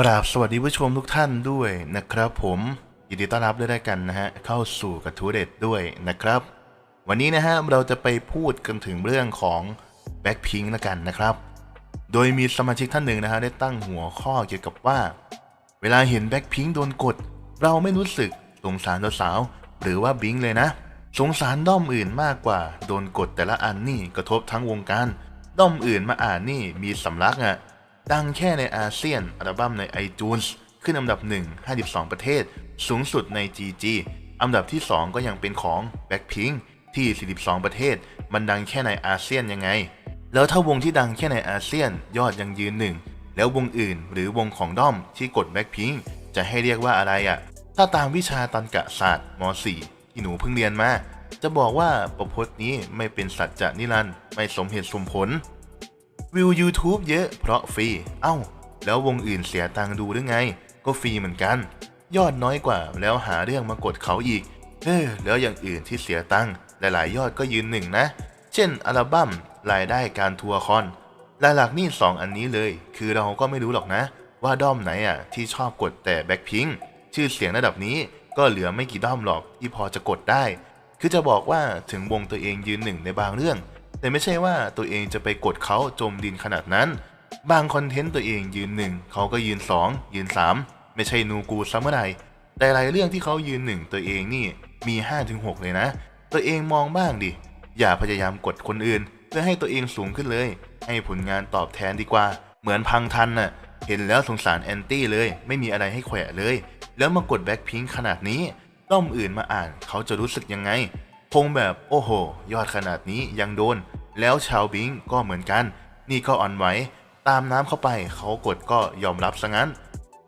กราบสวัสดีผู้ชมทุกท่านด้วยนะครับผมยินดีต้อนรับด้วยได้กันนะฮะเข้าสู่กระทู้เด็ดด้วยนะครับ วันนี้นะฮะเราจะไปพูดกันถึงเรื่องของแบ็คพิงค์ละกันนะครับ โดยมีสมาชิกท่านหนึ่งนะฮะได้ตั้งหัวข้อเกี่ยวกับว่า เวลาเห็นแบ็คพิงค์โดนกด เราไม่รู้สึกสงสารสาวหรือว่าบิงเลยนะ สงสารด้อมอื่นมากกว่า โดนกดแต่ละอันนี่กระทบทั้งวงการด้อมอื่นมาอ่านนี่มีสำลักอะ่ะ ดังแค่ในอาเซียน อัลบั้มใน iTunes ขึ้นอันดับ 1 52 ประเทศ สูงสุดใน GG อันดับที่ 2 ก็ยังเป็นของ Blackpink ที่ 42 ประเทศ มันดังแค่ในอาเซียนยังไง แล้วถ้าวงที่ดังแค่ในอาเซียนยอดยังยืนหนึ่ง แล้ววงอื่นหรือวงของด้อมที่กด Blackpink จะให้เรียกว่าอะไรอะ่ะ ถ้าตามวิชาตันกะศาสตร์ม .4 ที่หนูเพิ่งเรียนมา จะบอกว่าประพจน์นี้ไม่เป็นสัจจะนิรันดร์ไม่สมเหตุสมผล วิว YouTube เยอะเพราะฟรี เอ้า แล้ววงอื่นเสียตังค์ดูหรือไง ก็ฟรีเหมือนกัน ยอดน้อยกว่าแล้วหาเรื่องมากดเขาอีก เออ แล้วอย่างอื่นที่เสียตังค์หลายๆ ยอดก็ยืนหนึ่งนะ เช่นอัลบั้มรายได้การทัวร์คอนหลักๆนี่สองอันนี้เลย คือเราก็ไม่รู้หรอกนะ ว่าด้อมไหนอะที่ชอบกดแต่แบ็คพิงชื่อเสียงระดับนี้ก็เหลือไม่กี่ด้อมหรอกที่พอจะกดได้ คือจะบอกว่าถึงวงตัวเองยืนหนึ่งในบางเรื่อง แต่ไม่ใช่ว่าตัวเองจะไปกดเขาจมดินขนาดนั้น บางคอนเทนต์ตัวเองยืนหนึ่งเขาก็ยืนสองยืนสามไม่ใช่นูกูซัมเมอร์ไดแต่หลายเรื่องที่เขายืนหนึ่งตัวเองนี่มี 5-6 เลยนะ ตัวเองมองบ้างดิ อย่าพยายามกดคนอื่น เพื่อให้ตัวเองสูงขึ้นเลย ให้ผลงานตอบแทนดีกว่า เหมือนพังทันน่ะ เห็นแล้วสงสารแอนตี้เลย ไม่มีอะไรให้แขวะเลย แล้วมากดแบ็คพิงขนาดนี้ด้อมอื่นมาอ่านเขาจะรู้สึกยังไง คงแบบโอ้โห ยอดขนาดนี้ยังโดน แล้วชาวบิงก็เหมือนกัน นี่ก็อ่อนไหวตามน้ำเข้าไปเขากดก็ยอมรับซะงั้น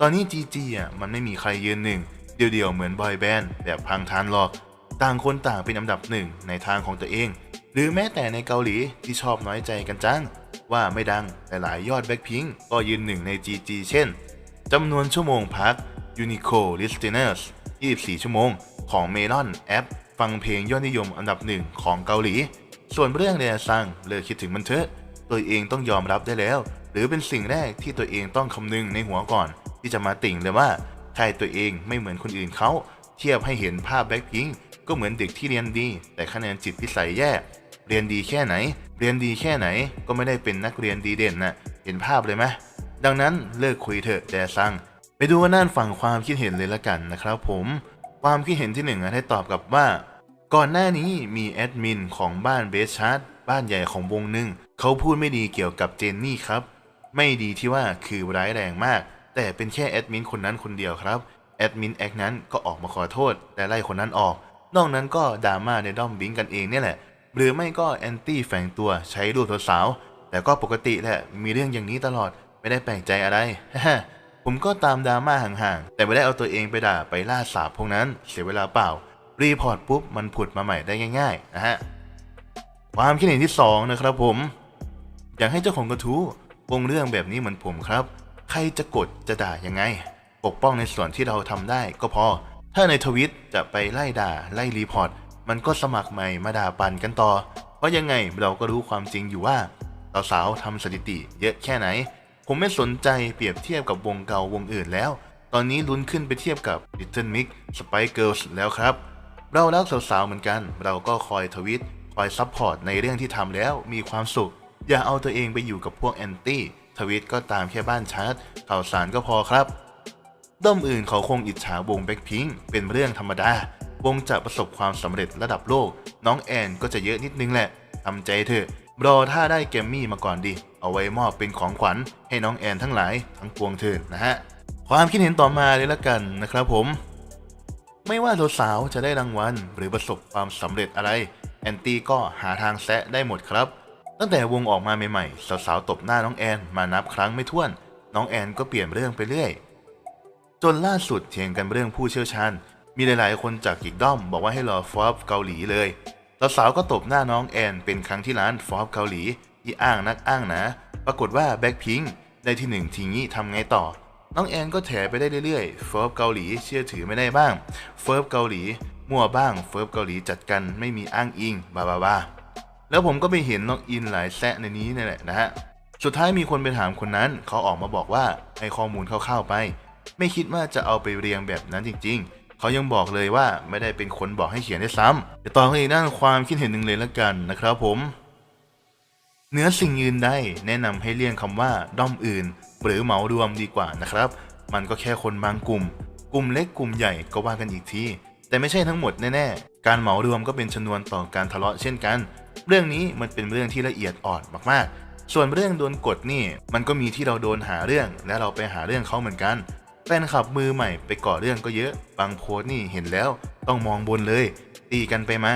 ตอนนี้จีจีอะมันไม่มีใครยืนหนึ่ง เดียวๆเหมือนบอยแบนด์แบบพังทานหรอก ต่างคนต่างเป็นอันดับหนึ่งในทางของตัวเอง หรือแม้แต่ในเกาหลีที่ชอบน้อยใจกันจัง ว่าไม่ดังแต่หลายยอดแบ็คพิงก็ยืนหนึ่งใน GG เช่นจำนวนชั่วโมงพัก Unico Listeners 24 ชั่วโมงของ Melon แอป ฟังเพลงยอดนิยมอันดับหนึ่งของเกาหลี ส่วนเรื่องเรียซังเลิกคิดถึงมันเถอะ ตัวเองต้องยอมรับได้แล้ว หรือเป็นสิ่งแรกที่ตัวเองต้องคำนึงในหัวก่อน ที่จะมาติ่งเลยว่าใครตัวเองไม่เหมือนคนอื่นเขาเทียบให้เห็นภาพแบ็คพิงก็เหมือนเด็กที่เรียนดี แต่คะแนนจิตพิสัยแย่ เรียนดีแค่ไหน เรียนดีแค่ไหนก็ไม่ได้เป็นนักเรียนดีเด่นนะเห็นภาพเลยไหมดังนั้นเลิกคุยเถอะแดซังไปดูว่าน่านฝั่งความคิดเห็นเลยละกันนะครับผม ความคิดเห็นที่หนึ่งอะให้ตอบกลับว่า ก่อนหน้านี้มีแอดมินของบ้านเบสชาร์ตบ้านใหญ่ของวงหนึ่งเขาพูดไม่ดีเกี่ยวกับเจนนี่ครับ ไม่ดีที่ว่าคือร้ายแรงมาก แต่เป็นแค่แอดมินคนนั้นคนเดียวครับแอดมินแอคนั้นก็ออกมาขอโทษและไล่คนนั้นออก นอกนั้นก็ดราม่าในด้อมบิงกันเองเนี่ยแหละ หรือไม่ก็แอนตี้แฝงตัวใช้รูปสาว แต่ก็ปกติแหละมีเรื่องอย่างนี้ตลอดไม่ได้แปลกใจอะไรผมก็ตามดราม่าห่างๆ แต่ไม่ได้เอาตัวเองไปด่าไปล่าสาบพวกนั้นเสียเวลาเปล่า รีพอร์ตปุ๊บมันผุดมาใหม่ได้ง่าย ๆ นะฮะ ความคิดเห็นที่สองนะครับผม อยากให้เจ้าของกระทู้วงเรื่องแบบนี้เหมือนผมครับ ใครจะกดจะด่ายังไง ปกป้องในส่วนที่เราทำได้ก็พอ ถ้าในทวิตจะไปไล่ด่าไล่รีพอร์ตมันก็สมัครใหม่มาด่าปันกันต่อ เพราะยังไงเราก็รู้ความจริงอยู่ว่าสาวๆทำสถิติเยอะแค่ไหน ผมไม่สนใจเปรียบเทียบกับวงเก่าวงอื่นแล้ว ตอนนี้ลุ้นขึ้นไปเทียบกับ Little Mix Spice Girls แล้วครับ เรารักสาวๆเหมือนกัน เราก็คอยทวิตคอยซัพพอร์ตในเรื่องที่ทำแล้วมีความสุข อย่าเอาตัวเองไปอยู่กับพวกแอนตี้ทวิตก็ตามแค่บ้านชาร์ตข่าวสารก็พอครับ ด้อมอื่นเขาคงอิจฉาวงแบ็คพิงเป็นเรื่องธรรมดาวงจะประสบความสำเร็จระดับโลก น้องแอนก็จะเยอะนิดนึงแหละทำใจเถอะรอถ้าได้แกมมี่มาก่อนดิ เอาไว้มอบเป็นของขวัญให้น้องแอนทั้งหลายทั้งปวงเถิดนะฮะ ความคิดเห็นต่อมาเลยละกันนะครับผม ไม่ว่าสาวๆจะได้รางวัลหรือประสบความสำเร็จอะไร แอนตี้ก็หาทางแซะได้หมดครับ ตั้งแต่วงออกมาใหม่ๆ สาวๆตบหน้าน้องแอนมานับครั้งไม่ถ้วน น้องแอนก็เปลี่ยนเรื่องไปเรื่อย จนล่าสุดเถียงกันเรื่องผู้เชี่ยวชาญ มีหลายๆ คนจากกิกด้อม บอกว่าให้รอฟอบเกาหลีเลยสาวๆก็ตบหน้าน้องแอนเป็นครั้งที่ร้านฟอบเกาหลีที่อ้างนักอ้างนะ ปรากฏว่าแบ็คพิงได้ที่หนึ่งทีนี้ทำไงต่อ น้องแอนก็แถไปได้เรื่อยๆ เฟิร์ฟเกาหลีเชื่อถือไม่ได้บ้าง เฟิร์ฟเกาหลีมั่วบ้าง เฟิร์ฟเกาหลีจัดกันไม่มีอ้างอิงบาบาบาแล้วผมก็ไปเห็นน้องอินหลายแซะในนี้นี่แหละนะฮะ สุดท้ายมีคนไปถามคนนั้น เขาออกมาบอกว่าให้ข้อมูลคร่าวๆไป ไม่คิดว่าจะเอาไปเรียงแบบนั้นจริง ๆ เขายังบอกเลยว่าไม่ได้เป็นคนบอกให้เขียนได้ซ้ำเดี๋ยวต่อกันอีกด้านความคิดเห็นหนึ่งเลยละกันนะครับผมเนื้อสิ่งอื่นใดแนะนำให้เลี่ยงคำว่าด้อมอื่น หรือเหมารวมดีกว่านะครับ มันก็แค่คนบางกลุ่ม กลุ่มเล็กกลุ่มใหญ่ก็ว่ากันอีกที แต่ไม่ใช่ทั้งหมดแน่ๆ การเหมารวมก็เป็นชนวนต่อการทะเลาะเช่นกัน เรื่องนี้มันเป็นเรื่องที่ละเอียดอ่อนมากๆ ส่วนเรื่องโดนกดนี่ มันก็มีที่เราโดนหาเรื่อง และเราไปหาเรื่องเขาเหมือนกัน แฟนคลับมือใหม่ไปก่อเรื่องก็เยอะ บางโพสต์นี่เห็นแล้วต้องมองบนเลย ตีกันไปมา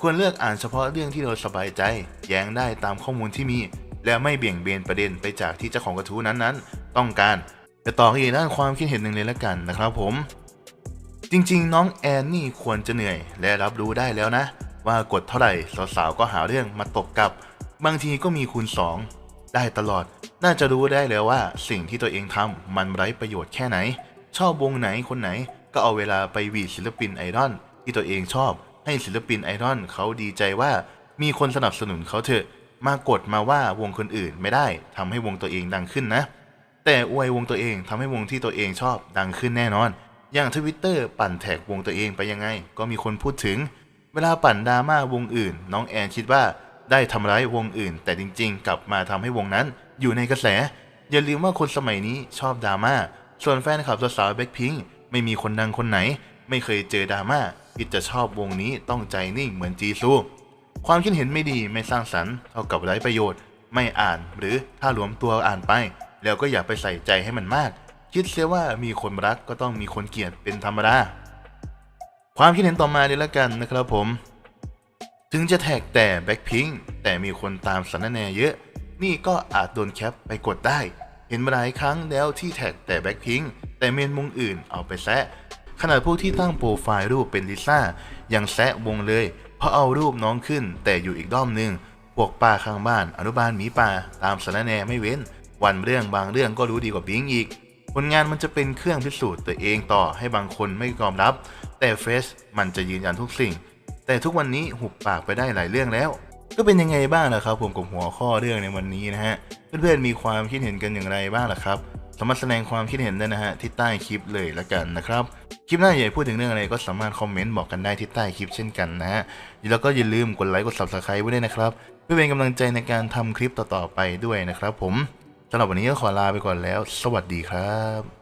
ควรเลือกอ่านเฉพาะเรื่องที่เราสบายใจ แย้งได้ตามข้อมูลที่มี และไม่เบี่ยงเบนประเด็นไปจากที่เจ้าของกระทู้นั้นๆ ต้องการจะต่ออีกด้านความคิดเห็นหนึ่งเลยละกันนะครับผม จริงๆ น้องแอนนี่ควรจะเหนื่อย และรับรู้ได้แล้วนะ ว่ากดเท่าไหร่สาวๆก็หาเรื่องมาตกกับบางทีก็มีคูณสองได้ตลอด น่าจะรู้ได้แล้วว่าสิ่งที่ตัวเองทำมันไร้ประโยชน์แค่ไหน ชอบวงไหนคนไหน ก็เอาเวลาไปหวีดศิลปินไอดอลที่ตัวเองชอบ ให้ศิลปินไอดอลเขาดีใจว่ามีคนสนับสนุนเขาเถอะ มากดมาว่าวงคนอื่นไม่ได้ทำให้วงตัวเองดังขึ้นนะ แต่อวยวงตัวเองทำให้วงที่ตัวเองชอบดังขึ้นแน่นอน อย่างทวิตเตอร์ปั่นแท็กวงตัวเองไปยังไง ก็มีคนพูดถึง เวลาปั่นดราม่าวงอื่น น้องแอนคิดว่าได้ทำร้ายวงอื่น แต่จริง ๆ กลับมาทำให้วงนั้น อยู่ในกระแส อย่าลืมว่าคนสมัยนี้ชอบดราม่าส่วนแฟนคลับสาวๆแบ็คพิงไม่มีคนดังคนไหน ไม่เคยเจอดราม่าคิดจะชอบวงนี้ต้องใจนิ่งเหมือนจีซู ความคิดเห็นไม่ดีไม่สร้างสรรค์เท่ากับไร้ประโยชน์ ไม่อ่านหรือถ้ารวมตัวอ่านไป แล้วก็อย่าไปใส่ใจให้มันมาก คิดเสียว่ามีคนรักก็ต้องมีคนเกลียดเป็นธรรมดาความคิดเห็นต่อมาเลยละกันนะครับผม ถึงจะแท็กแต่แบ็คพิงแต่มีคนตามสารแนเยอะ นี่ก็อาจโดนแคปไปกดได้ เห็นมาหลายครั้งแล้วที่แท็กแต่แบ็คพิงแต่เมนวงอื่นเอาไปแซะขนาดพวกที่ตั้งโปรไฟล์รูปเป็นลิซ่ายังแซะวงเลย พราะเอารูปน้องขึ้น แต่อยู่อีกด้อมหนึ่งพวกป้าข้างบ้าน อนุบาลหมีป่า ตามสารแนไม่เว้น วันเรื่องบางเรื่องก็รู้ดีกว่าบิงอีก ผลงานมันจะเป็นเครื่องพิสูจน์ตัวเองต่อให้บางคนไม่ยอมรับ แต่เฟซมันจะยืนยันทุกสิ่ง แต่ทุกวันนี้หุบปากไปได้หลายเรื่องแล้ว ก็เป็นยังไงบ้างล่ะครับ ผมกับหัวข้อเรื่องในวันนี้นะฮะ เพื่อนๆมีความคิดเห็นกันอย่างไรบ้างล่ะครับ สามารถแสดงความคิดเห็นได้นะฮะที่ใต้คลิปเลยละกันนะครับคลิปหน้าใหญ่พูดถึงเรื่องอะไรก็สามารถคอมเมนต์บอกกันได้ที่ใต้คลิปเช่นกันนะฮะแล้วก็อย่าลืมกดไลค์กด subscribe ไว้ด้วยนะครับเพื่อเป็นกำลังใจในการทำคลิปต่อๆไปด้วยนะครับ ผมสำหรับวันนี้ก็ขอลาไปก่อนแล้ว สวัสดีครับ